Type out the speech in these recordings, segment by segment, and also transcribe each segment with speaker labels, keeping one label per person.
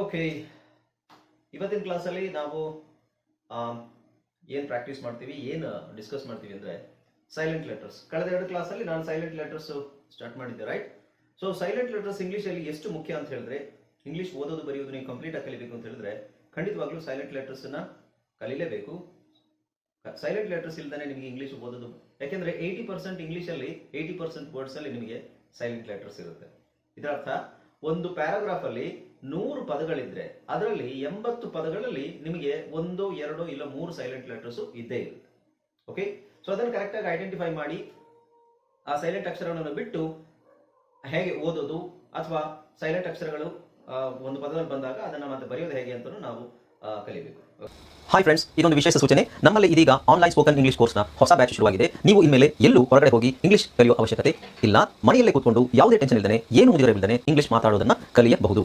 Speaker 1: Okay ಇವತ್ತಿನ ಕ್ಲಾಸಲ್ಲಿ ನಾವು ಏನು ಪ್ರಾಕ್ಟೀಸ್ ಮಾಡ್ತೀವಿ, ಏನು ಡಿಸ್ಕಸ್ ಮಾಡ್ತೀವಿ ಅಂದರೆ ಸೈಲೆಂಟ್ ಲೆಟರ್ಸ್ ಕಳೆದ ಎರಡು ಕ್ಲಾಸಲ್ಲಿ ನಾನು ಸೈಲೆಂಟ್ ಲೆಟರ್ಸ್ ಸ್ಟಾರ್ಟ್ ಮಾಡಿದ್ದೆ ರೈಟ್ ಸೊ ಸೈಲೆಂಟ್ ಲೆಟರ್ಸ್ ಇಂಗ್ಲೀಷಲ್ಲಿ ಎಷ್ಟು ಮುಖ್ಯ ಅಂತ ಹೇಳಿದ್ರೆ ಇಂಗ್ಲೀಷ್ ಓದೋದು, ಬರೆಯೋದು ನೀವು ಕಂಪ್ಲೀಟಾಗಿ ಕಲಿಬೇಕು ಅಂತ ಹೇಳಿದ್ರೆ, ಖಂಡಿತವಾಗ್ಲೂ ಸೈಲೆಂಟ್ ಲೆಟರ್ಸನ್ನು ಕಲೀಲೇಬೇಕು. ಸೈಲೆಂಟ್ ಲೆಟರ್ಸ್ ಇಲ್ದಾನೆ ನಿಮಗೆ ಇಂಗ್ಲೀಷ್ ಓದೋದು, ಯಾಕೆಂದರೆ ಏಯ್ಟಿ ಪರ್ಸೆಂಟ್ ಇಂಗ್ಲೀಷಲ್ಲಿ ಏಯ್ಟಿ ಪರ್ಸೆಂಟ್ ವರ್ಡ್ಸಲ್ಲಿ ನಿಮಗೆ ಸೈಲೆಂಟ್ ಲೆಟರ್ಸ್ ಇರುತ್ತೆ. ಇದರರ್ಥ, ಒಂದು ಪ್ಯಾರಾಗ್ರಾಫ್ ಅಲ್ಲಿ ನೂರು ಪದಗಳಿದ್ರೆ ಅದರಲ್ಲಿ ಎಂಬತ್ತು ಪದಗಳಲ್ಲಿ ನಿಮಗೆ ಒಂದು, ಎರಡು ಇಲ್ಲ ಮೂರು ಸೈಲೆಂಟ್ ಲೆಟರ್ಸ್ ಇದ್ದೇ ಇರುತ್ತೆ ಓಕೆ ಸೊ ಅದನ್ನು ಕರೆಕ್ಟಾಗಿ ಐಡೆಂಟಿಫೈ ಮಾಡಿ. ಆ ಸೈಲೆಂಟ್ ಅಕ್ಷರಗಳನ್ನು ಬಿಟ್ಟು ಹೇಗೆ ಓದೋದು ಅಥವಾ ಸೈಲೆಂಟ್ ಅಕ್ಷರಗಳು ಒಂದು ಪದದಲ್ಲಿ ಬಂದಾಗ ಅದನ್ನು ಮತ್ತೆ ಬರೆಯೋದು ಹೇಗೆ ಅಂತಲೂ ನಾವು ಕಲಿಬೇಕು.
Speaker 2: ಹಾಯ್ ಫ್ರೆಂಡ್ಸ್ ಇದೊಂದು ವಿಶೇಷ ಸೂಚನೆ. ನಮ್ಮಲ್ಲಿ ಇದೀಗ ಆನ್ಲೈನ್ ಸ್ಪೋಕನ್ ಇಂಗ್ಲಿಷ್ ಕೋರ್ಸ್ನ ಹೊಸ ಬ್ಯಾಚ್ ಶುರುವಾಗಿದೆ. ನೀವು ಇನ್ಮೇಲೆ ಎಲ್ಲೂ ಹೊರಗಡೆ ಹೋಗಿ ಇಂಗ್ಲಿಷ್ ಕಲಿಯುವ ಅವಶ್ಯಕತೆ ಇಲ್ಲ. ಮನೆಯಲ್ಲೇ ಕೂತ್ಕೊಂಡು ಯಾವುದೇ ಟೆನ್ಷನ್ ಇಲ್ಲದೆ ಏನು ಮುಂದಿರಬಿಲ್ಲದೆ ಇಂಗ್ಲಿಷ್ ಮಾತಾಡೋದನ್ನ ಕಲಿಯಬಹುದು.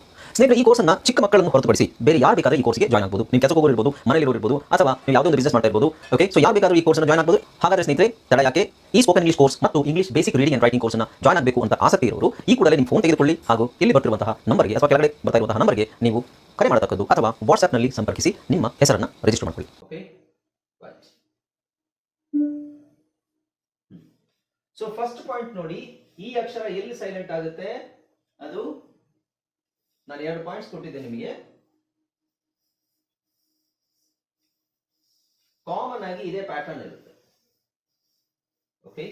Speaker 2: ಸ್ನೇಹಿತರೆ, ಈ ಕೋರ್ಸನ್ನ ಚಿಕ್ಕ ಮಕ್ಕಳನ್ನು ಹೊರತುಪಡಿಸಿ ಬೇರೆ ಯಾರು ಬೇಕಾದ್ರೆ ಈ ಕೋರ್ಸ್ಗೆ ಜಾಯ್ನ್ ಆಗಬಹುದು ನಿಮ್ಮ ಕೆಲಸಕ್ಕೆ ಹೋಗೋರು ಮನೆಯಲ್ಲಿ ಇರ್ಬೋದು, ಅಥವಾ ನೀವು ಯಾವುದೋ ಒಂದು ಬಿಸ್ನೆಸ್ ಮಾಡ್ತಾ ಇರ್ಬೋದು. ಓಕೆ ಸೊ ಯಾರು ಬೇಕಾದ್ರೂ ಈ ಕೋರ್ಸ್ನ ಜಾಯ್ನ್ ಆಗಬಹುದು ಹಾಗಾದ್ರೆ ಸ್ನೇಹಿತರೆ, ತಡ ಯಾಕೆ? ಈ ಸ್ಪೋಕನ್ ಇಂಗ್ಲಿಷ್ ಕೋರ್ಸ್ ಮತ್ತು English basic reading and writing ಕೋರ್ಸ್ನ ಜಾಯ್ನ್ ಆಗಬೇಕು ಅಂತ ಆಸಕ್ತಿ ಇರೋರು, ಈ ಕೂಡಲೇ ನಿಮ್ಮ ಫೋನ್ ತೆಗೆದುಕೊಳ್ಳಿ. ಹಾಗೂ ಇಲ್ಲಿ ಬರ್ತಿರುವಂತಹ ನಂಬರ್ಗೆ, ಅಥವಾ ಕೆಳಗಡೆ ಬರ್ತಾ ಇರುವಂತಹ ನಂಬರ್ಗೆ ನೀವು ಕರೆ ಮಾಡತಕ್ಕದ್ದು ಅಥವಾ ವಾಟ್ಸ್ಆಪ್ನಲ್ಲಿ ಸಂಪರ್ಕಿಸಿ ನಿಮ್ಮ ಹೆಸರನ್ನು ರಿಜಿಸ್ಟರ್ ಮಾಡಿಕೊಳ್ಳಿ.
Speaker 1: ಸೊ ಫಸ್ಟ್ ಪಾಯಿಂಟ್ ನೋಡಿ, ಈ ಅಕ್ಷರ ಎಲ್ಲಿ ಸೈಲೆಂಟ್ ಆಗುತ್ತೆ? ಅದು ನಾನು ಎರಡು ಪಾಯಿಂಟ್ಸ್ ಕೊಟ್ಟಿದ್ದೆ ನಿಮಗೆ. ಕಾಮನ್ ಆಗಿ ಇದೇ ಪ್ಯಾಟರ್ನ್ ಇರುತ್ತೆ. ಓಕೆ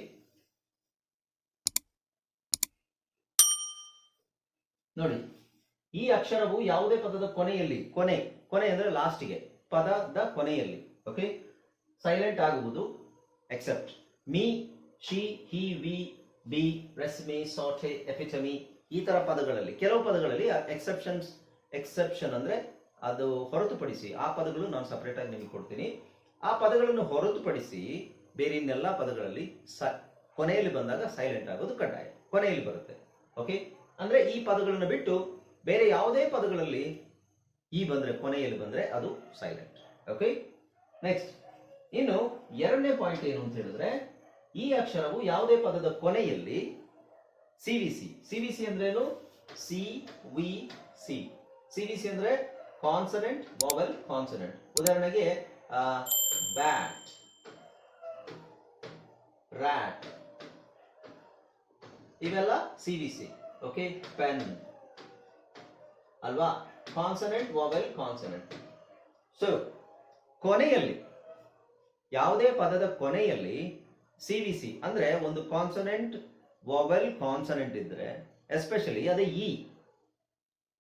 Speaker 1: ನೋಡಿ, ಈ ಅಕ್ಷರವು ಯಾವುದೇ ಪದದ ಕೊನೆಯಲ್ಲಿ, ಕೊನೆ ಕೊನೆ ಅಂದ್ರೆ ಲಾಸ್ಟ್ಗೆ ಪದದ ಕೊನೆಯಲ್ಲಿ ಓಕೆ ಸೈಲೆಂಟ್ ಆಗುವುದು except me she he we be ರೆಸ್ಮಿ ಸೋಟೆ ಎಫಿಚಮಿ ಈ ತರ ಪದಗಳಲ್ಲಿ, ಕೆಲವು ಪದಗಳಲ್ಲಿ ಎಕ್ಸೆಪ್ಷನ್ಸ್ ಎಕ್ಸೆಪ್ಷನ್ ಅಂದ್ರೆ ಅದು ಹೊರತುಪಡಿಸಿ ಆ ಪದಗಳು ನಾನು ಸಪರೇಟ್ ಆಗಿ ನಿಮಗೆ ಕೊಡ್ತೀನಿ. ಆ ಪದಗಳನ್ನು ಹೊರತುಪಡಿಸಿ ಬೇರೆ ಇನ್ನೆಲ್ಲ ಪದಗಳಲ್ಲಿ ಸ, ಕೊನೆಯಲ್ಲಿ ಬಂದಾಗ ಸೈಲೆಂಟ್ ಆಗೋದು ಕಡ್ಡಾಯ, ಕೊನೆಯಲ್ಲಿ ಬರುತ್ತೆ. ಓಕೆ ಅಂದ್ರೆ ಈ ಪದಗಳನ್ನು ಬಿಟ್ಟು ಬೇರೆ ಯಾವುದೇ ಪದಗಳಲ್ಲಿ ಈ ಬಂದ್ರೆ, ಕೊನೆಯಲ್ಲಿ ಬಂದ್ರೆ ಅದು ಸೈಲೆಂಟ್ ಓಕೆ ನೆಕ್ಸ್ಟ್ ಇನ್ನು ಎರಡನೇ ಪಾಯಿಂಟ್ ಏನು ಅಂತ ಹೇಳಿದ್ರೆ, ಈ ಅಕ್ಷರವು ಯಾವುದೇ ಪದದ ಕೊನೆಯಲ್ಲಿ C V C C V C ಅಂದ್ರೇನು C V C C V C ಅಂದ್ರೆ ಕಾನ್ಸನೆಂಟ್ ವಾವೆಲ್ ಕಾನ್ಸನೆಂಟ್ ಉದಾಹರಣೆಗೆ ಬ್ಯಾಟ್ ರ್ಯಾಟ್ ಇವೆಲ್ಲ C V C okay pen ಅಲ್ವಾ? ಕಾನ್ಸನೆಂಟ್ ವಾವೆಲ್ ಕಾನ್ಸನೆಂಟ್ ಸೊ ಕೊನೆಯಲ್ಲಿ, ಯಾವುದೇ ಪದದ ಕೊನೆಯಲ್ಲಿ ಸಿ ವಿ ಸಿ ಅಂದ್ರೆ ಒಂದು ಕಾನ್ಸನೆಂಟ್ ವಾವೆಲ್ ಕಾನ್ಸನೆಂಟ್ ಇದ್ರೆ ಎಸ್ಪೆಷಲಿ ಅದೇ ಇ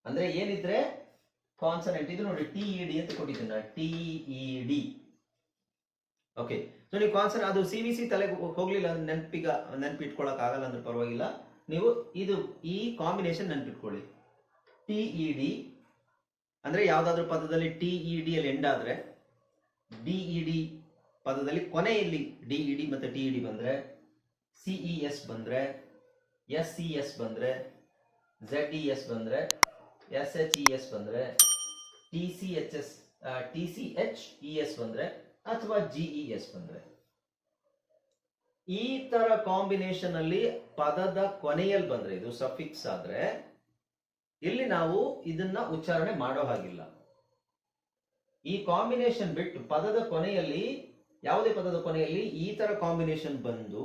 Speaker 1: ಅಂದ್ರೆ ಏನಿದ್ರೆ? ಕಾನ್ಸನೆಂಟ್ ಇದು ನೋಡಿ ಟಿ ಇ ಡಿ ಅಂತ ಕೊಟ್ಟಿದ್ದೀನಿ T E D okay so ನೀವು ಕಾನ್ಸನ್ ಅದು ಸಿ ವಿ ಸಿ ತಲೆಗೆ ಹೋಗ್ಲಿಲ್ಲ ನೆನಪಿಗ, ನೆನಪಿಟ್ಕೊಳಕ್ ಆಗಲ್ಲ ಅಂದ್ರೆ ಪರವಾಗಿಲ್ಲ. ನೀವು ಇದು ಈ ಕಾಂಬಿನೇಷನ್ ನೆನಪಿಟ್ಕೊಳ್ಳಿ. ಟಿ ಇ ಡಿ ಅಂದ್ರೆ ಯಾವ್ದಾದ್ರು ಪದದಲ್ಲಿ ಟಿ ಇ ಡಿ ಅಲ್ಲಿ ಎಂಡ್ ಆದ್ರೆ ಡಿ ಇ ಡಿ ಪದದಲ್ಲಿ ಕೊನೆಯಲ್ಲಿ ಡಿ ಇ ಡಿ ಮತ್ತೆ ಟಿ ಇ ಡಿ ಬಂದ್ರೆ ಸಿಇ ಎಸ್ ಬಂದರೆ ಎಸ್ ಸಿ ಎಸ್ ಬಂದರೆ ಝಡ್ ಇ ಎಸ್ ಬಂದರೆ ಎಸ್ ಎಚ್ ಇ ಎಸ್ ಬಂದರೆ T C H S T C H E S ಬಂದರೆ, ಅಥವಾ ಜಿ ಇ ಎಸ್ ಬಂದರೆ. ಈ ತರ ಕಾಂಬಿನೇಷನ್ ಅಲ್ಲಿ ಪದದ ಕೊನೆಯಲ್ಲಿ ಬಂದ್ರೆ, ಇದು ಸಫಿಕ್ಸ್ ಆದ್ರೆ, ಇಲ್ಲಿ ನಾವು ಇದನ್ನ ಉಚ್ಚಾರಣೆ ಮಾಡೋ ಹಾಗಿಲ್ಲ. ಈ ಕಾಂಬಿನೇಷನ್ ಬಿಟ್ಟು ಪದದ ಕೊನೆಯಲ್ಲಿ, ಯಾವುದೇ ಪದದ ಕೊನೆಯಲ್ಲಿ ಈ ತರ ಕಾಂಬಿನೇಷನ್ ಬಂದು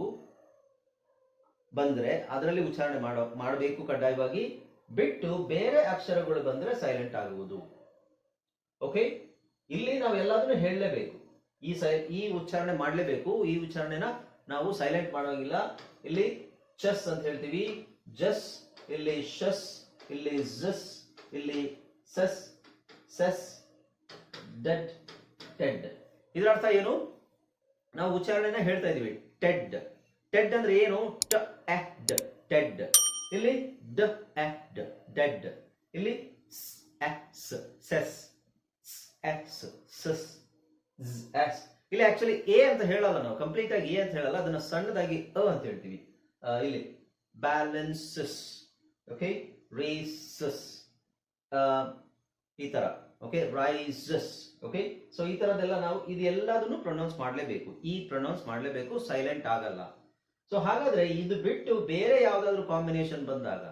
Speaker 1: ಬಂದ್ರೆ ಅದರಲ್ಲಿ ಉಚ್ಚಾರಣೆ ಮಾಡೋ, ಮಾಡಬೇಕು ಕಡ್ಡಾಯವಾಗಿ ಬಿಟ್ಟು ಬೇರೆ ಅಕ್ಷರಗಳು ಬಂದ್ರೆ ಸೈಲೆಂಟ್ ಆಗುವುದು. ಓಕೆ ಇಲ್ಲಿ ನಾವು ಎಲ್ಲದನ್ನು ಹೇಳಲೇಬೇಕು. ಈ ಸೈ, ಈ ಉಚ್ಚಾರಣೆ ಮಾಡಲೇಬೇಕು. ಈ ಉಚ್ಚಾರಣೆನ ನಾವು ಸೈಲೆಂಟ್ ಮಾಡೋಂಗಿಲ್ಲ. ಇಲ್ಲಿ ಚಸ್ ಅಂತ ಹೇಳ್ತೀವಿ. ಜಸ್ ಇಲ್ಲಿ ಶಸ್ ಇಲ್ಲಿ ಜಸ್ ಇಲ್ಲಿ ಸಸ್ ಸಸ್ ಡೆಡ್ ಟೆಡ್ ಇದರ ಅರ್ಥ ಏನು? ನಾವು ಉಚ್ಚಾರಣೆನ ಹೇಳ್ತಾ ಇದೀವಿ ಟೆಡ್ ಟೆಡ್ ಅಂದ್ರೆ ಏನು? ಟ ಟೆಡ್ ಇಲ್ಲಿ ಡ ಎಡ್ ಡೆಡ್ ಇಲ್ಲಿ ಸೆಸ್ ಇಲ್ಲಿ ಆಕ್ಚುಲಿ ಎ ಅಂತ ಹೇಳಲ್ಲ ನಾವು. ಕಂಪ್ಲೀಟ್ ಆಗಿ ಎ ಅಂತ ಹೇಳಲ್ಲ. ಅದನ್ನ ಸಣ್ಣದಾಗಿ ಅ ಅಂತ ಹೇಳ್ತೀವಿ. ಇಲ್ಲಿ ಬ್ಯಾಲೆನ್ಸಸ್ ಓಕೆ ರೇಸಸ್ ಈ ತರ ಓಕೆ ರೈಸಸ್ ಓಕೆ ಸೊ ಈ ತರದೆಲ್ಲ ನಾವು ಇದೆಲ್ಲದನ್ನು ಪ್ರೊನೌನ್ಸ್ ಮಾಡಲೇಬೇಕು. ಈ ಪ್ರೊನೌನ್ಸ್ ಮಾಡಲೇಬೇಕು ಸೈಲೆಂಟ್ ಆಗಲ್ಲ. ಸೊ ಹಾಗಾದ್ರೆ ಇದು ಬಿಟ್ಟು ಬೇರೆ ಯಾವ್ದಾದ್ರು ಕಾಂಬಿನೇಷನ್ ಬಂದಾಗ,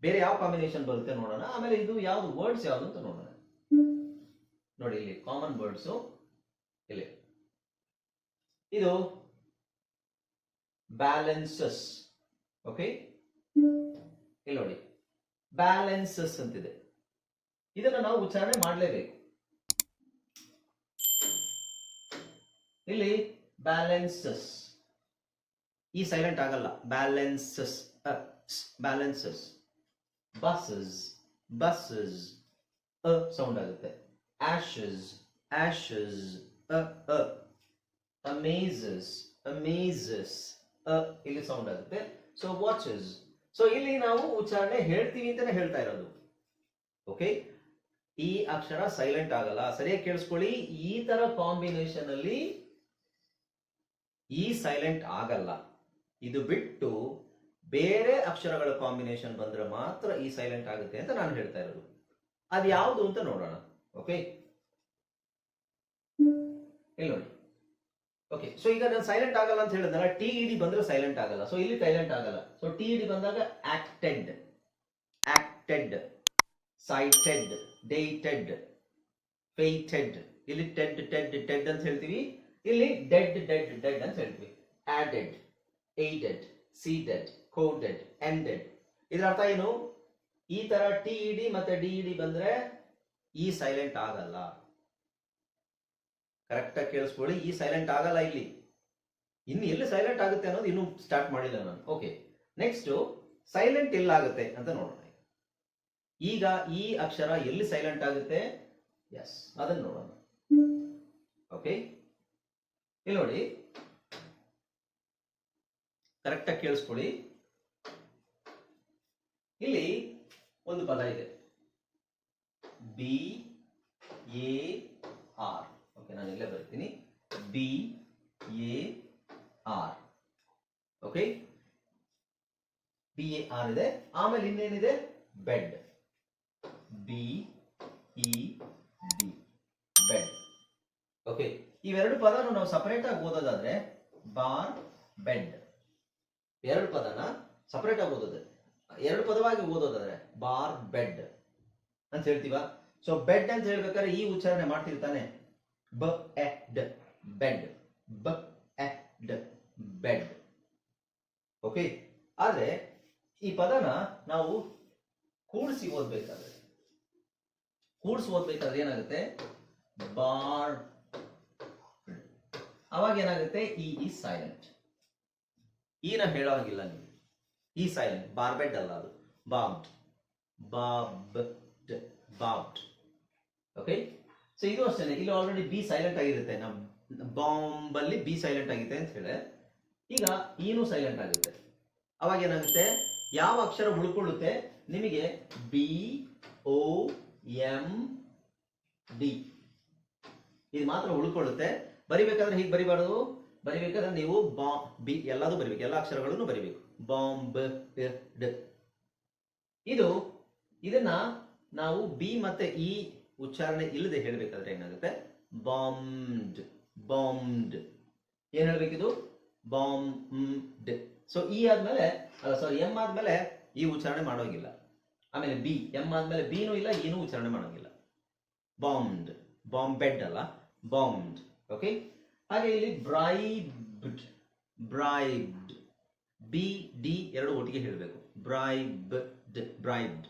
Speaker 1: ಬೇರೆ ಯಾವ ಕಾಂಬಿನೇಷನ್ ಬರುತ್ತೆ ನೋಡೋಣ. ಆಮೇಲೆ ಇದು ಯಾವ್ದು ವರ್ಡ್ಸ್ ಯಾವ್ದು ಅಂತ ನೋಡೋಣ. ನೋಡಿ ಇಲ್ಲಿ ಕಾಮನ್ ವರ್ಡ್ಸ್ ಇಲ್ಲಿ. ಇದು ಬ್ಯಾಲೆನ್ಸಸ್ ಓಕೆ ಇಲ್ಲಿ ನೋಡಿ. ಬ್ಯಾಲೆನ್ಸಸ್ ಅಂತಿದೆ. ಇದನ್ನ ನಾವು ಉಚ್ಚಾರಣೆ ಮಾಡಲೇಬೇಕು. ಇಲ್ಲಿ ಬ್ಯಾಲೆನ್ಸಸ್ ಈ ಸೈಲೆಂಟ್ ಆಗಲ್ಲ. Balances balances buses buses uh sound ಆಗುತ್ತೆ. ಆಶಸ್ ಆಶಸ್ ಅ ಅ ಅಮೇಜಸ್ ಅಮೇಜಸ್ ಅ ಇಲ್ಲಿ ಸೌಂಡ್ ಆಗುತ್ತೆ. ಸೊ ವಾಚಸ್ ಸೊ ಇಲ್ಲಿ ನಾವು ಉಚ್ಚಾರಣೆ ಹೇಳ್ತೀವಿ ಅಂತಾನೆ ಹೇಳ್ತಾ ಇರೋದು. ಓಕೆ ಈ ಅಕ್ಷರ ಸೈಲೆಂಟ್ ಆಗಲ್ಲ. ಸರಿಯಾಗಿ ಕೇಳಿಸ್ಕೊಳ್ಳಿ. ಈ ತರ ಕಾಂಬಿನೇಷನ್ ಅಲ್ಲಿ ಈ ಸೈಲೆಂಟ್ ಆಗಲ್ಲ. ಇದು ಬಿಟ್ಟು ಬೇರೆ ಅಕ್ಷರಗಳ ಕಾಂಬಿನೇಷನ್ ಬಂದ್ರೆ ಮಾತ್ರ ಈ ಸೈಲೆಂಟ್ ಆಗುತ್ತೆ ಅಂತ ನಾನು ಹೇಳ್ತಾ ಇರೋದು. ಅದು ಯಾವುದು ಅಂತ ನೋಡೋಣ. ಓಕೆ ಇಲ್ಲಿ ನೋಡಿ. ಓಕೆ ಸೊ ಈಗ ನಾನು ಸೈಲೆಂಟ್ ಆಗಲ್ಲ ಅಂತ ಹೇಳಿದ್ನಲ್ಲ ಟಿ ಇಡಿ ಬಂದ್ರೆ ಸೈಲೆಂಟ್ ಆಗಲ್ಲ. ಸೊ ಇಲ್ಲಿ ಸೈಲೆಂಟ್ ಆಗಲ್ಲ. ಸೊ ಟಿ ಇಡಿ ಬಂದಾಗ acted acted sighted dated fated ಇಲ್ಲಿ ಟೆಡ್ ಟೆಡ್ ಟೆಡ್ ಅಂತ ಹೇಳ್ತೀವಿ. ಇಲ್ಲಿ ಡೆಡ್ ಡೆಡ್ ಡೆಡ್ ಅಂತ ಹೇಳ್ತೀವಿ. Added aided seeded coded ended ಇದರ ಅರ್ಥ ಏನು? ಈ ತರ ಟಿ ಇಡಿ ಮತ್ತೆ ಡಿ ಇಡಿ ಬಂದ್ರೆ ಈ ಸೈಲೆಂಟ್ ಆಗಲ್ಲ. ಕರೆಕ್ಟ್ ಆಗಿ ಕೇಳಿಸ್ಕೊಳ್ಳಿ ಈ ಸೈಲೆಂಟ್ ಆಗಲ್ಲ ಇಲ್ಲಿ. ಇನ್ನು ಎಲ್ಲಿ ಸೈಲೆಂಟ್ ಆಗುತ್ತೆ ಅನ್ನೋದು ಇನ್ನು ಸ್ಟಾರ್ಟ್ ಮಾಡಿಲ್ಲ ನಾನು. ಓಕೆ ನೆಕ್ಸ್ಟ್ ಸೈಲೆಂಟ್ ಎಲ್ಲಾಗುತ್ತೆ ಅಂತ ನೋಡೋಣ. ಈಗ ಈ ಅಕ್ಷರ ಎಲ್ಲಿ ಸೈಲೆಂಟ್ ಆಗುತ್ತೆ? ಎಸ್ ಅದನ್ನ ನೋಡೋಣ. ಓಕೆ ಇಲ್ಲಿ ನೋಡಿ. ಕರೆಕ್ಟ್ ಆಗಿ ಕೇಳಿಸ್ಕೊಳ್ಳಿ. ಇಲ್ಲಿ ಒಂದು ಪದ ಇದೆ. ಬಿ ಎ ಆರ್ ಓಕೆ ನಾನು ಇಲ್ಲೇ ಬರ್ತೀನಿ. B A R okay B A R ಇದೆ. ಆಮೇಲೆ ಇನ್ನೇನಿದೆ? Bed B E D bed okay ಇವೆರಡು ಪದನು ನಾವು ಸಪರೇಟ್ ಆಗಿ ಓದೋದಾದ್ರೆ ಬಾರ್ ಬೆಡ್ ಎರಡು ಪದನ ಸಪರೇಟ್ ಆಗಿ ಓದೋದು. ಎರಡು ಪದವಾಗಿ ಓದೋದಾದ್ರೆ ಬಾರ್ ಬೆಡ್ ಅಂತ ಹೇಳ್ತೀವ. ಸೊ ಬೆಡ್ ಅಂತ ಹೇಳ್ಬೇಕಾದ್ರೆ ಈ ಉಚ್ಚಾರಣೆ ಮಾಡ್ತಿರ್ತಾನೆ. B ed bed b ed bed okay ಆದ್ರೆ ಈ ಪದನ ನಾವು ಕೂಡಿಸಿ ಓದ್ಬೇಕಾದ್ರೆ. ಕೂಡಿಸಿ ಓದ್ಬೇಕಾದ್ರೆ ಏನಾಗುತ್ತೆ? ಬಾರ್ ಅವಾಗ ಏನಾಗುತ್ತೆ? ಇ ಇಸ್ ಸೈಲೆಂಟ್ ಈನ ಹೇಳೋ ಹಾಗಿಲ್ಲ ನೀವು ಈ ಸೈಲೆಂಟ್ ಬಾರ್ಬೆಡ್ ಅಲ್ಲ ಅದು. ಬಾಬ್ಡ್. ಬಾಬ್ಡ್. ಬಾಬ್ಡ್. ಓಕೆ ಸೊ ಇದು ಅಷ್ಟೇ ಇಲ್ಲಿ ಆಲ್ರೆಡಿ ಬಿ ಸೈಲೆಂಟ್ ಆಗಿರುತ್ತೆ. ನಮ್ಮ ಬಾಂಬ್ ಅಲ್ಲಿ ಬಿ ಸೈಲೆಂಟ್ ಆಗಿದೆ ಅಂತ ಹೇಳಿ. ಈಗ ಈನು ಸೈಲೆಂಟ್ ಆಗುತ್ತೆ. ಅವಾಗ ಏನಾಗುತ್ತೆ? ಯಾವ ಅಕ್ಷರ ಉಳ್ಕೊಳ್ಳುತ್ತೆ? ನಿಮಗೆ ಬಿ ಓ ಎಂ ಡಿ ಇದು ಮಾತ್ರ ಉಳ್ಕೊಳ್ಳುತ್ತೆ. ಬರಿಬೇಕಾದ್ರೆ ಹೀಗೆ ಬರಿಬಾರ್ದು. ಬರಿಬೇಕಾದ್ರೆ ನೀವು ಬಾ, ಬಿ ಎಲ್ಲದೂ ಬರಿಬೇಕು. ಎಲ್ಲ ಅಕ್ಷರಗಳನ್ನು ಬರಿಬೇಕು. ಬಾಂಬ್ ಇದು, ಇದನ್ನ ನಾವು ಬಿ ಮತ್ತೆ ಇ ಉಚ್ಚಾರಣೆ ಇಲ್ಲದೆ ಹೇಳಬೇಕಾದ್ರೆ ಏನಾಗುತ್ತೆ? ಬಾಂಬ್ಡ್ ಬಾಂಬ್ಡ್. ಏನ್ ಹೇಳ್ಬೇಕಿದು? ಬಾಂಬ್ಡ್. ಸೊ ಇ ಆದ್ಮೇಲೆ ಸಾರಿ ಎಂ ಆದ್ಮೇಲೆ ಈ ಉಚ್ಚಾರಣೆ ಮಾಡೋಂಗಿಲ್ಲ. ಆಮೇಲೆ ಬಿ, ಎಂ ಆದ್ಮೇಲೆ ಬಿನೂ ಇಲ್ಲ ಏನೂ ಉಚ್ಚಾರಣೆ ಮಾಡೋಂಗಿಲ್ಲ. ಬಾಂಬ್ಡ್, ಬಾಂಬೆಡ್ ಅಲ್ಲ, ಬಾಂಬ್ಡ್, ಓಕೆ? ಹಾಗೆ ಇಲ್ಲಿ ಬ್ರೈಬ್ಡ್ ಬ್ರೈಬ್ಡ್ ಬಿ ಡಿ ಎರಡು ಒಟ್ಟಿಗೆ ಹೇಳಬೇಕು. ಬ್ರೈಬ್ಡ್ ಬ್ರೈಬ್ಡ್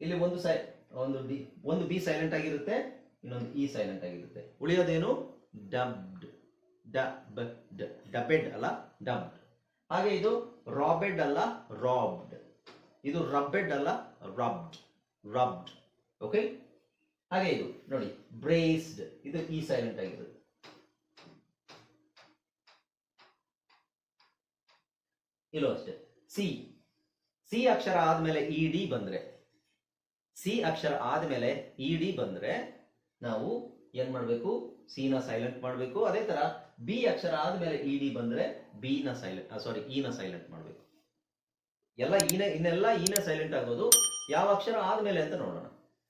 Speaker 1: ಇಲ್ಲಿ ಒಂದು ಸೈ ಒಂದು ಡಿ ಒಂದು ಬಿ ಸೈಲೆಂಟ್ ಆಗಿರುತ್ತೆ, ಇನ್ನೊಂದು ಇ ಸೈಲೆಂಟ್ ಆಗಿರುತ್ತೆ. ಉಳಿಯೋದೇನು? ಡಬ್ಡ್ ಡಬ್ ಡಬೆಡ್ ಅಲ್ಲ ಡಬ್ಡ್ ಹಾಗೆ ಇದು ರಾಬೆಡ್ ಅಲ್ಲ ರಾಬ್ಡ್ ಇದು ರಬ್ಬೆಡ್ ಅಲ್ಲ ರಬ್ಡ್ ರಬ್ಡ್ ಓಕೆ ಹಾಗೆ ಇದು, ನೋಡಿ ಬ್ರೇಸ್ಡ್ ಇದು ಇ ಸೈಲೆಂಟ್ ಆಗಿರುತ್ತೆ. ಇಲ್ಲೂ ಅಷ್ಟೇ. ಸಿ. ಸಿ ಅಕ್ಷರ ಆದ್ಮೇಲೆ ಇ ಡಿ ಬಂದ್ರೆ, ಸಿ ಅಕ್ಷರ ಆದ್ಮೇಲೆ ಇ ಡಿ ಬಂದ್ರೆ ನಾವು ಏನ್ ಮಾಡ್ಬೇಕು? ಸಿ ನ ಸೈಲೆಂಟ್ ಮಾಡ್ಬೇಕು. ಅದೇ ತರ ಬಿ ಅಕ್ಷರ ಆದ್ಮೇಲೆ ಇ ಡಿ ಬಂದ್ರೆ ಬಿ ನ ಸೈಲೆಂಟ್ ಸಾರಿ ಇ ನ ಸೈಲೆಂಟ್ ಮಾಡ್ಬೇಕು. ಎಲ್ಲ ಇನ ಇನ್ನೆಲ್ಲ ಇನ ಸೈಲೆಂಟ್ ಆಗೋದು ಯಾವ ಅಕ್ಷರ ಆದ್ಮೇಲೆ ಅಂತ ನೋಡೋಣ.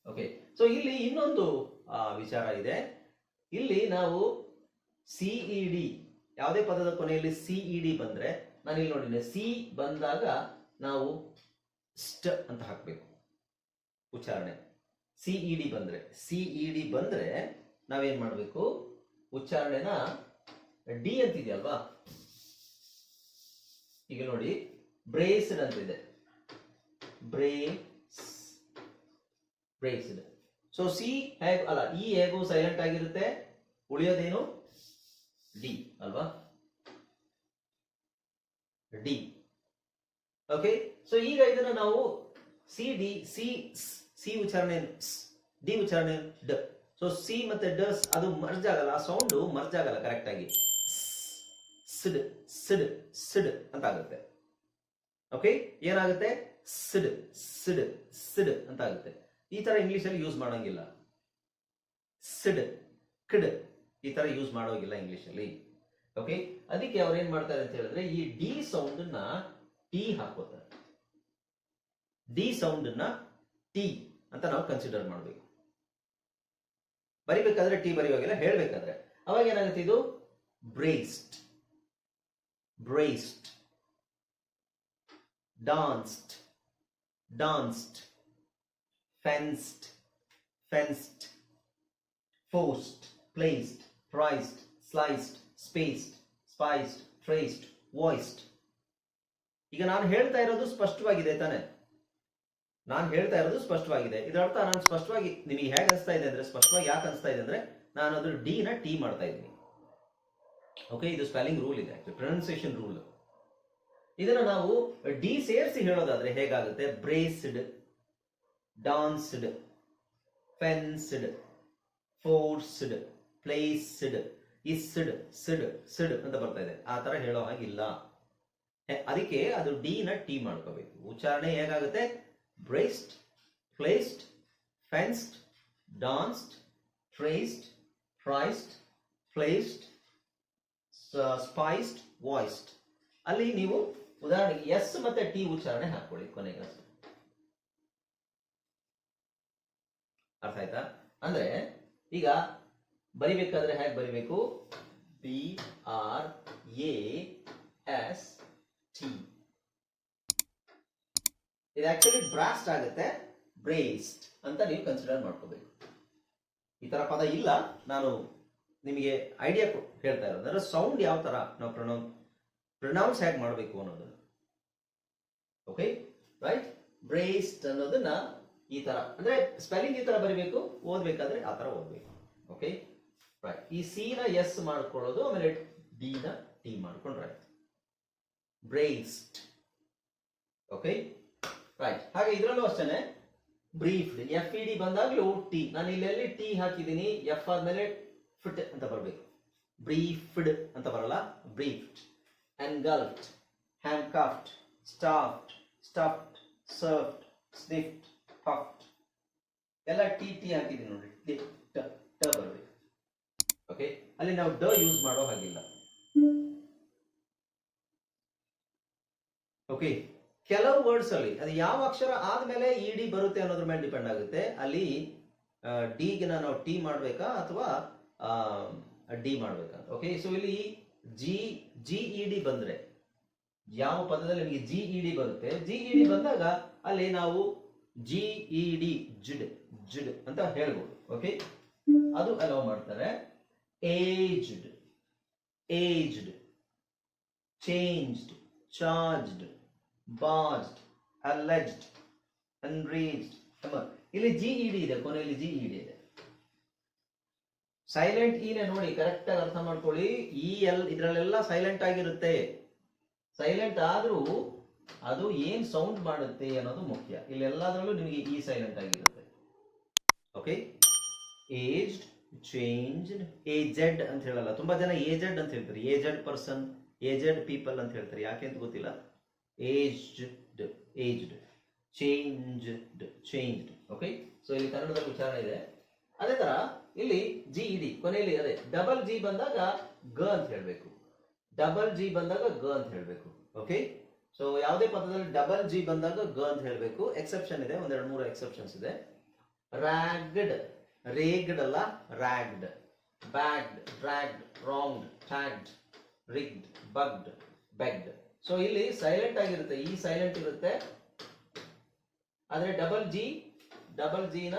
Speaker 1: ಓಕೆ ಸೊ ಇಲ್ಲಿ ಇನ್ನೊಂದು ವಿಚಾರ ಇದೆ. ಇಲ್ಲಿ ನಾವು ಸಿಇ ಡಿ, ಯಾವುದೇ ಪದದ ಕೊನೆಯಲ್ಲಿ ಸಿಇ ಡಿ ಬಂದ್ರೆ ನಾನು ಇಲ್ಲಿ ನೋಡಿದ್ದೆ. ಸಿ ಬಂದಾಗ ನಾವು ಸ್ಟ ಅಂತ ಹಾಕಬೇಕು. ಉಚ್ಚಾರಣೆ. ಸಿಇ ಡಿ ಬಂದ್ರೆ ಸಿಇ ಡಿ ಬಂದ್ರೆ ನಾವೇನು ಮಾಡಬೇಕು? ಉಚ್ಚಾರಣೆನ ಡಿ ಅಂತಿದೆಯಲ್ವಾ? ಈಗ ನೋಡಿ, ಬ್ರೇಸ್ಡ್ ಅಂತಿದೆ. ಬ್ರೇಸ್, ಬ್ರೇಸ್ಡ್. ಸೊ ಸಿ ಹೇಗ್, ಅಲ್ಲ ಇ ಹೇಗೂ ಸೈಲೆಂಟ್ ಆಗಿರುತ್ತೆ, ಉಳಿಯೋದೇನು? ಡಿ ಅಲ್ವಾ? ಡಿ ಓಕೆ ಸೊ ಈಗ ಇದನ್ನ ನಾವು ಸಿ ಡಿ ಸಿ ಸಿ ಉಚ್ಚಾರಣೆ ಡಿ ಉಚ್ಚಾರಣೆ ಡ ಸೊ ಸಿ ಮತ್ತೆ ಡ ಅದು ಮರ್ಜ್ ಆಗಲ್ಲ. ಆ ಸೌಂಡ್ ಮರ್ಜ್ ಆಗಲ್ಲ. ಕರೆಕ್ಟ್ ಆಗಿ. ಸಿಡ್ ಸಿಡ್ ಸಿಡ್ ಅಂತ ಆಗುತ್ತೆ. ಓಕೆ ಏನಾಗುತ್ತೆ? ಸಿಡ್ ಸಿಡ್ ಸಿಡ್ ಅಂತ ಆಗುತ್ತೆ. ಈ ತರ ಇಂಗ್ಲಿಷ್ ಅಲ್ಲಿ ಯೂಸ್ ಮಾಡೋಂಗಿಲ್ಲ. ಸಿಡ್ ಕಿಡ್ ಈ ತರ ಯೂಸ್ ಮಾಡೋಂಗಿಲ್ಲ ಇಂಗ್ಲಿಷ್ ಅಲ್ಲಿ. ಓಕೆ ಅದಕ್ಕೆ ಅವ್ರು ಏನ್ ಮಾಡ್ತಾರೆ ಅಂತ ಹೇಳಿದ್ರೆ ಈ ಡಿ ಸೌಂಡ್ನ ಟಿ ಹಾಕೋತಾರೆ ಡಿ ಸೌಂಡ್ನ ಟಿ ಅಂತ ನಾವು ಕನ್ಸಿಡರ್ ಮಾಡಬೇಕು. ಬರಿಬೇಕಾದ್ರೆ ಟಿ ಬರೆಯುವಾಗಿಲ್ಲ ಹೇಳ್ಬೇಕಾದ್ರೆ. ಅವಾಗ ಏನಾಗುತ್ತೆ ಇದು? Braced braced danced danced fenced fenced forced placed priced sliced, spaced, spiced traced, voiced ಈಗ ನಾನು ಹೇಳ್ತಾ ಇರೋದು ಸ್ಪಷ್ಟವಾಗಿದೆ ತಾನೆ. ನಾನು ಹೇಳ್ತಾ ಇರೋದು ಸ್ಪಷ್ಟವಾಗಿದೆ. ಇದರ ಅರ್ಥ ನಾನು ಸ್ಪಷ್ಟವಾಗಿ ನಿಮಗೆ ಹೇಗೆ ಅನಿಸ್ತಾ ಇದೆ ಅಂದ್ರೆ ಸ್ಪಷ್ಟವಾಗಿ ಯಾಕೆ ಅನಿಸ್ತಾ ಇದೆ ಅಂದ್ರೆ ನಾನು ಅದ್ರ ಡಿ ನ ಟಿ ಮಾಡ್ತಾ ಇದ್ದೀನಿ. ಓಕೆ ಇದು ಸ್ಪೆಲ್ಲಿಂಗ್ ರೂಲ್ ಇದೆ ಪ್ರೊನೌನ್ಸಿಯೇಷನ್ ರೂಲ್ ಇದನ್ನು ನಾವು ಡಿ ಸೇರಿಸಿ ಹೇಳೋದಾದ್ರೆ ಹೇಗಾಗುತ್ತೆ? Braced danced fenced forced placed iced sid sid sid ಅಂತ ಬರ್ತಾ ಇದೆ. ಆ ತರ ಹೇಳೋ ಹಾಗಿಲ್ಲ. ಅದಕ್ಕೆ ಅದು ಡಿ ನ ಟಿ ಮಾಡ್ಕೋಬೇಕು. ಉಚ್ಚಾರಣೆ ಹೇಗಾಗುತ್ತೆ? Braced placed fenced danced traced priced placed spiced voiced ಅಲ್ಲಿ ನೀವು ಉದಾಹರಣೆಗೆ ಎಸ್ ಮತ್ತೆ ಟಿ ಉಚ್ಚಾರಣೆ ಹಾಕೊಳ್ಳಿ ಕೊನೆಗೆ. ಅರ್ಥ ಆಯ್ತಾ? ಅಂದ್ರೆ ಈಗ ಬರಿಬೇಕಾದ್ರೆ ಹೇಗೆ ಬರಿಬೇಕು? B R A S T ಇದು ಆಕ್ಚುಲಿ ಬ್ರಾಸ್ಟ್ ಆಗುತ್ತೆ ಬ್ರೇಸ್ಟ್ ಅಂತ ನೀವು ಕನ್ಸಿಡರ್ ಮಾಡ್ಕೋಬೇಕು. ಈ ತರ ಪದ ಇಲ್ಲ, ನಾನು ನಿಮಗೆ ಐಡಿಯಾ ಹೇಳ್ತಾ ಇರೋದು. ಅಂದ್ರೆ ಸೌಂಡ್ ಯಾವ ತರ ನಾವು ಪ್ರೊನೌನ್ ಪ್ರೊನೌನ್ಸ್ ಹೇಗೆ ಮಾಡಬೇಕು ಅನ್ನೋದನ್ನ ಓಕೆ ರೈಟ್ ಬ್ರೇಸ್ಟ್ ಅನ್ನೋದನ್ನ ಈ ತರ. ಅಂದ್ರೆ ಸ್ಪೆಲ್ಲಿಂಗ್ ಈ ತರ ಬರಿಬೇಕು, ಓದ್ಬೇಕಾದ್ರೆ ಆ ತರ ಓದ್ಬೇಕು. ಓಕೆ ರೈಟ್ ಈ ಸಿ ನ ಎಸ್ ಮಾಡ್ಕೊಳ್ಳೋದು, ಆಮೇಲೆ ಡಿ ನ ಟಿ ಮಾಡ್ಕೊಂಡ್ರೆ ಬ್ರೇಸ್ಡ್ ಓಕೆ ರೈಟ್ ಹಾಗೆ ಇದರಲ್ಲೂ ಅಷ್ಟೇನೆ ಬ್ರೀಫ್ಡ್ ಎಫ್ ಇ ಡಿ ಬಂದಾಗ್ಲೂ ಟಿ ನಾನು ಇಲ್ಲಿ ಟಿ ಹಾಕಿದ್ದೀನಿ ಎಫ್ ಆದ್ಮೇಲೆ ಫಿಟ್ ಅಂತ ಬರಬೇಕು. ಬ್ರೀಫ್ಡ್ ಅಂತ ಬರಲ್ಲ ಬ್ರೀಫ್ಡ್ ಎನ್ಗಲ್ಫ್ಡ್ ಹ್ಯಾಂಡ್ ಕಾಫ್ಟ್ ಸ್ಟಾಫ್ಡ್ ಸ್ಟಫ್ಡ್ ಸರ್ಫ್ಡ್ ಸ್ನಿಫ್ಟ್ ಹಫ್ಟ್ ಎಲ್ಲ ಟಿ ಟಿ ಹಾಕಿದ್ದೀನಿ ನೋಡಿ ಟಿ ಟ ಟ ಬರಬೇಕು ಅಲ್ಲಿ ನಾವು ಡ ಯೂಸ್ ಮಾಡೋ ಹಾಗಿಲ್ಲ. ಓಕೆ ಕೆಲವು ವರ್ಡ್ಸ್ ಅಲ್ಲಿ, ಅದು ಯಾವ ಅಕ್ಷರ ಆದ್ಮೇಲೆ ಇ ಡಿ ಬರುತ್ತೆ ಅನ್ನೋದ್ರ ಮೇಲೆ ಡಿಪೆಂಡ್ ಆಗುತ್ತೆ. ಅಲ್ಲಿ ಡಿಗೆ ನಾವು ಟಿ ಮಾಡ್ಬೇಕಾ ಅಥವಾ ಡಿ ಮಾಡ್ಬೇಕಾ? ಓಕೆ ಸೊ ಇಲ್ಲಿ ಜಿ ಜಿ ಇ ಡಿ ಬಂದ್ರೆ, ಯಾವ ಪದದಲ್ಲಿ ನಿಮಗೆ ಜಿ ಇ ಡಿ ಬರುತ್ತೆ? ಜಿ ಇ ಡಿ ಬಂದಾಗ ಅಲ್ಲಿ ನಾವು G E D gid gid ಅಂತ ಹೇಳ್ಬೋದು. ಓಕೆ ಅದು ಅಲೋ ಮಾಡ್ತಾರೆ. Aged aged changed charged bossed alleged unreached ಇಲ್ಲಿ ಜಿ ಇ ಡಿ ಇದೆ, ಕೊನೆಯಲ್ಲಿ ಜಿ ಇ ಡಿ ಇದೆ. ಸೈಲೆಂಟ್ ಇನೇ ನೋಡಿ ಕರೆಕ್ಟ್ ಆಗಿ ಅರ್ಥ ಮಾಡ್ಕೊಳ್ಳಿ. ಈ ಎಲ್ ಇದ್ರಲ್ಲೆಲ್ಲ ಸೈಲೆಂಟ್ ಆಗಿರುತ್ತೆ. ಸೈಲೆಂಟ್ ಆದ್ರೂ ಅದು ಏನ್ ಸೌಂಡ್ ಮಾಡುತ್ತೆ ಅನ್ನೋದು ಮುಖ್ಯ. ಇಲ್ಲೆಲ್ಲದರಲ್ಲೂ ನಿಮಗೆ ಈ ಸೈಲೆಂಟ್ ಆಗಿರುತ್ತೆ. ಓಕೆ ಏಜ್ಡ್ ಚೇಂಜ್ಡ್ ಏಜೆಡ್ ಅಂತ ಹೇಳಲ್ಲ. ತುಂಬಾ ಜನ ಏಜೆಡ್ ಅಂತ ಹೇಳ್ತಾರೆ. ಏಜೆಡ್ ಪರ್ಸನ್ ಏಜೆಡ್ ಪೀಪಲ್ ಅಂತ ಹೇಳ್ತಾರೆ. ಯಾಕೆ ಅಂತ ಗೊತ್ತಿಲ್ಲ? Aged aged changed changed okay so ಇಲ್ಲಿ ಕನ್ನಡದಲ್ಲಿ ಉಚ್ಚಾರಣೆ ಇದೆ. ಅದೇ ತರ, ಇಲ್ಲಿ ಜಿ ಇಡಿ ಕೊನೆಯಲ್ಲಿ ಅದೇ ಡಬಲ್ ಜಿ ಬಂದಾಗ ಗ ಅಂತ ಹೇಳಬೇಕು. ಡಬಲ್ ಜಿ ಬಂದಾಗ ಗ ಅಂತ ಹೇಳಬೇಕು. ಓಕೆ ಸೊ ಯಾವುದೇ ಪದದಲ್ಲಿ ಡಬಲ್ ಜಿ ಬಂದಾಗ ಗ ಅಂತ ಹೇಳಬೇಕು. ಎಕ್ಸೆಪ್ಷನ್ ಇದೆ. ಒಂದೆರಡು ಮೂರು ಎಕ್ಸೆಪ್ಷನ್ಸ್ ಇದೆ. Ragged raged. ಅಲ್ಲ ragged bagged dragged wronged tagged rigged, bugged, begged. So ಇಲ್ಲಿ ಸೈಲೆಂಟ್ ಆಗಿರುತ್ತೆ. ಈ ಸೈಲೆಂಟ್ ಇರುತ್ತೆ. ಆದರೆ ಡಬಲ್ ಜಿ ಡಬಲ್ ಜಿನ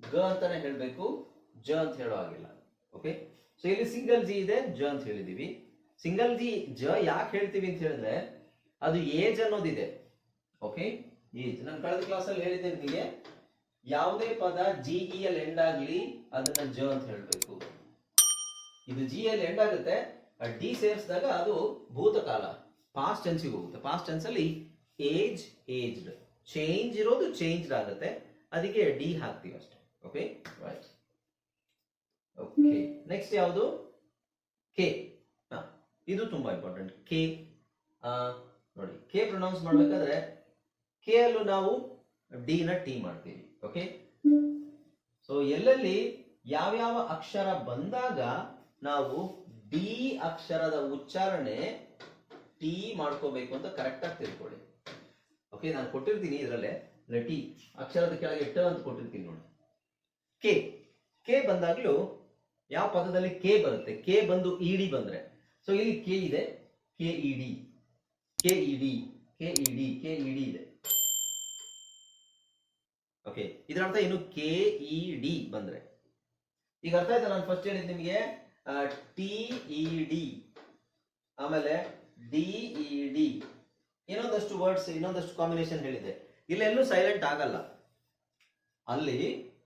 Speaker 1: ಗ ಅಂತಾನೆ ಹೇಳಬೇಕು. ಜ ಅಂತ ಹೇಳೋ ಹಾಗಿಲ್ಲ. ಓಕೆ ಸೊ ಇಲ್ಲಿ ಸಿಂಗಲ್ ಜಿ ಇದೆ, ಜ ಅಂತ ಹೇಳಿದೀವಿ. ಸಿಂಗಲ್ ಜಿ ಜ ಯಾಕೆ ಹೇಳ್ತೀವಿ ಅಂತ ಹೇಳಿದ್ರೆ, ಅದು ಏಜ್ ಅನ್ನೋದಿದೆ. ಓಕೆ ಏಜ್ ನಾನು ಕಳೆದ ಕ್ಲಾಸಲ್ಲಿ ಹೇಳಿದ್ದೆ ನಿಮಗೆ. ಯಾವುದೇ ಪದ ಜಿ ಇ ಎಂಡ್ ಆಗ್ಲಿ ಅದನ್ನ ಜ ಅಂತ ಹೇಳಬೇಕು. ಇದು ಜಿ ಅಲ್ಲಿ ಎಂಡ್ ಆಗುತ್ತೆ ಡಿ ಸೇರಿಸಿದಾಗ ಅದು ಭೂತಕಾಲ ಪಾಸ್ಟ್ ಟೆನ್ಸಿಗೆ ಹೋಗುತ್ತೆ. ಪಾಸ್ಟ್ ಟೆನ್ಸ್ ಅಲ್ಲಿ ಏಜ್ ಏಜ್ಡ್ ಚೇಂಜ್ ಇರೋದು ಚೇಂಜ್ಡ್ ಆಗುತ್ತೆ ಅದಕ್ಕೆ ಡಿ ಹಾಕ್ತೀವಿ ಅಷ್ಟೇ. ಓಕೆ ರೈಟ್ ಓಕೆ ನೆಕ್ಸ್ಟ್ ಯಾವುದು? ಕೆ ಇದು ತುಂಬಾ ಇಂಪಾರ್ಟೆಂಟ್ ಕೆ ನೋಡಿ ಕೆ ಪ್ರೊನೌನ್ಸ್ ಮಾಡ್ಬೇಕಾದ್ರೆ ಕೆ ಅಲ್ಲೂ ನಾವು ಡಿ ನ ಟಿ ಮಾಡ್ತೀವಿ ಓಕೆ ಸೊ ಎಲ್ಲೆಲ್ಲಿ ಯಾವ್ಯಾವ ಅಕ್ಷರ ಬಂದಾಗ ನಾವು ಡಿ ಅಕ್ಷರದ ಉಚ್ಚಾರಣೆ ಟಿ ಮಾಡ್ಕೋಬೇಕು ಅಂತ ಕರೆಕ್ಟ್ ಆಗಿ ತಿಳ್ಕೊಳ್ಳಿ. ಓಕೆ ನಾನು ಕೊಟ್ಟಿರ್ತೀನಿ ಇದರಲ್ಲೇ. ಟಿ ಅಕ್ಷರದ ಕೆಳಗೆ ಟ ಅಂತ ಕೊಟ್ಟಿರ್ತೀನಿ ನೋಡಿ. ಕೆ ಕೆ ಬಂದಾಗ್ಲೂ ಯಾವ ಪದದಲ್ಲಿ ಕೆ ಬರುತ್ತೆ? ಕೆ ಬಂದು ಇಡಿ ಬಂದ್ರೆ. ಸೊ ಇಲ್ಲಿ ಕೆ ಇದೆ K E D K E D K E D K E D ಇದೆ. ಓಕೆ ಇದರ ಅರ್ಥ ಏನು? ಕೆ ಇ ಡಿ ಬಂದ್ರೆ. ಈಗ ಅರ್ಥ ಆಯ್ತಾ ನಾನು ಫಸ್ಟ್ ಹೇಳಿದ್ ನಿಮಗೆ? ಟಿ ಇ ಡಿ ಆಮೇಲೆ ಡಿ ಇ ಡಿ ಇನ್ನೊಂದಷ್ಟು ವರ್ಡ್ಸ್ ಇನ್ನೊಂದಷ್ಟು ಕಾಂಬಿನೇಷನ್ ಹೇಳಿದೆ. ಇಲ್ಲೆಲ್ಲೂ ಸೈಲೆಂಟ್ ಆಗಲ್ಲ. ಅಲ್ಲಿ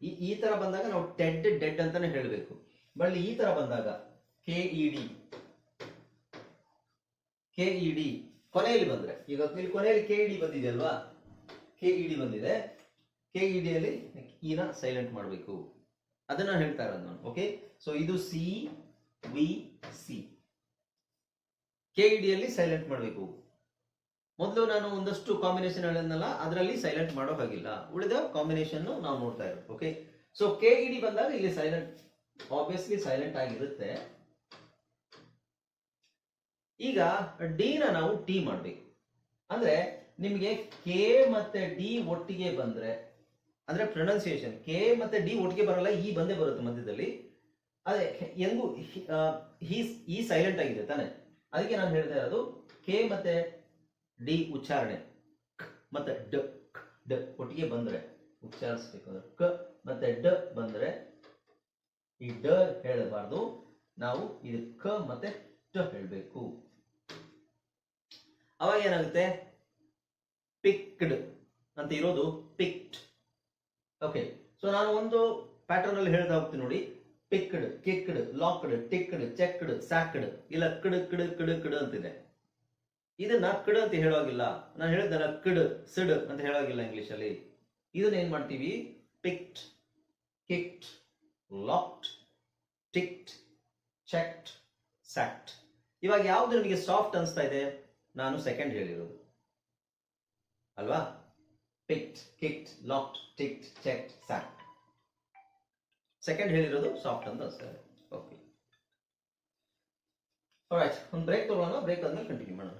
Speaker 1: ಈ ಈ ತರ ಬಂದಾಗ ನಾವು ಟೆಡ್ ಡೆಡ್ ಅಂತಾನೆ ಹೇಳಬೇಕು. ಬಟ್ ಈ ತರ ಬಂದಾಗ K E D K E D ಕೊನೆಯಲ್ಲಿ ಬಂದ್ರೆ. ಈಗ ಇಲ್ಲಿ ಕೊನೆಯಲ್ಲಿ ಕೆ ಇ ಡಿ ಬಂದಿದೆ ಅಲ್ವಾ ಕೆ ಇ ಡಿ ಬಂದಿದೆ. ಕೆ ಇ ಡಿ ಅಲ್ಲಿ ಇನ ಸೈಲೆಂಟ್ ಮಾಡಬೇಕು. ಅದನ್ನ ಹೇಳ್ತಾ ಇರೋದು ನಾನು ಓಕೆ ಸೊ ಇದು C V C K E D ಅಲ್ಲಿ ಸೈಲೆಂಟ್ ಮಾಡಬೇಕು. ಮೊದಲು ನಾನು ಒಂದಷ್ಟು ಕಾಂಬಿನೇಷನ್ ಹೇಳಿದ್ನಲ್ಲ, ಅದರಲ್ಲಿ ಸೈಲೆಂಟ್ ಮಾಡೋ ಹಾಗಿಲ್ಲ. ಉಳಿದ ಕಾಂಬಿನೇಷನ್ ನಾವು ನೋಡ್ತಾ ಇರೋದು okay so K E D ಬಂದಾಗ ಇಲ್ಲಿ ಸೈಲೆಂಟ್ ಆಬ್ವಿಯಸ್ಲಿ ಸೈಲೆಂಟ್ ಆಗಿರುತ್ತೆ. ಈಗ ಡಿ ನ ನಾವು ಟಿ ಮಾಡಬೇಕು. ಅಂದ್ರೆ ನಿಮಗೆ ಕೆ ಮತ್ತೆ ಡಿ ಒಟ್ಟಿಗೆ ಬಂದ್ರೆ ಅಂದ್ರೆ ಪ್ರೊನೌನ್ಸಿಯೇಷನ್ ಕೆ ಮತ್ತೆ ಡಿ ಒಟ್ಟಿಗೆ ಬರಲ್ಲ ಈ ಬಂದೇ ಬರುತ್ತೆ ಮಧ್ಯದಲ್ಲಿ. ಅದೇ ಹಿ ಈ ಸೈಲೆಂಟ್ ಆಗಿದೆ ತಾನೆ. ಅದಕ್ಕೆ ನಾನು ಹೇಳ್ತಾ ಇರೋದು ಕೆ ಮತ್ತೆ ಡಿ ಉಚ್ಚಾರಣೆ. ಮತ್ತೆ ಡ ಡ ಒಟ್ಟಿಗೆ ಬಂದ್ರೆ, ಉಚ್ಚಾರಿಸ್ಬೇಕು ಅಂದ್ರೆ ಕ ಮತ್ತೆ ಡ ಬಂದ್ರೆ, ಈ ಡ ಹೇಳಬಾರ್ದು. ನಾವು ಇದು ಕ ಮತ್ತೆ ಟ ಹೇಳಬೇಕು. ಅವಾಗ ಏನಾಗುತ್ತೆ? ಪಿಕ್ಡ್ ಅಂತ ಇರೋದು ಪಿಕ್ಡ್ ಓಕೆ ಸೊ ನಾನು ಒಂದು ಪ್ಯಾಟರ್ನ್ ಅಲ್ಲಿ ಹೇಳ್ತಾ ಹೋಗ್ತೀನಿ ನೋಡಿ. Picked kicked locked ticked checked sacked ಇಲ್ಲ ಕಡ ಕಡ ಕಡ, ಕಡ್ ಅಂತಿದೆ. ಇದನ್ನ ಕಡ್ ಅಂತ ಹೇಳೋಗಿಲ್ಲ ನಾನು ಹೇಳಿದ್ದಲ್ಲ ಕಡ, ಸಿಡ್ ಅಂತ ಹೇಳೋಗಿಲ್ಲ ಇಂಗ್ಲಿಷ್ ಅಲ್ಲಿ. ಇದನ್ನ ಏನ್ ಮಾಡ್ತೀವಿ? Picked kicked locked ticked checked sacked ಇವಾಗ ಯಾವ್ದು ನಿಮಗೆ ಸಾಫ್ಟ್ ಅನಿಸ್ತಾ ಇದೆ? ನಾನು ಸೆಕೆಂಡ್ ಹೇಳಿರೋದು. ಅಲ್ವಾ? Picked kicked locked ticked checked, sat. Second ಹೇಳಿರೋದು ಸಾಫ್ಟ್ ಅಂತ ಸರ್ ಓಕೆ ಒಂದು ಬ್ರೇಕ್ ತಗೊಳ್ಳೋಣ ಬ್ರೇಕ್ ಆದ್ಮೇಲೆ ಕಂಟಿನ್ಯೂ ಮಾಡೋಣ.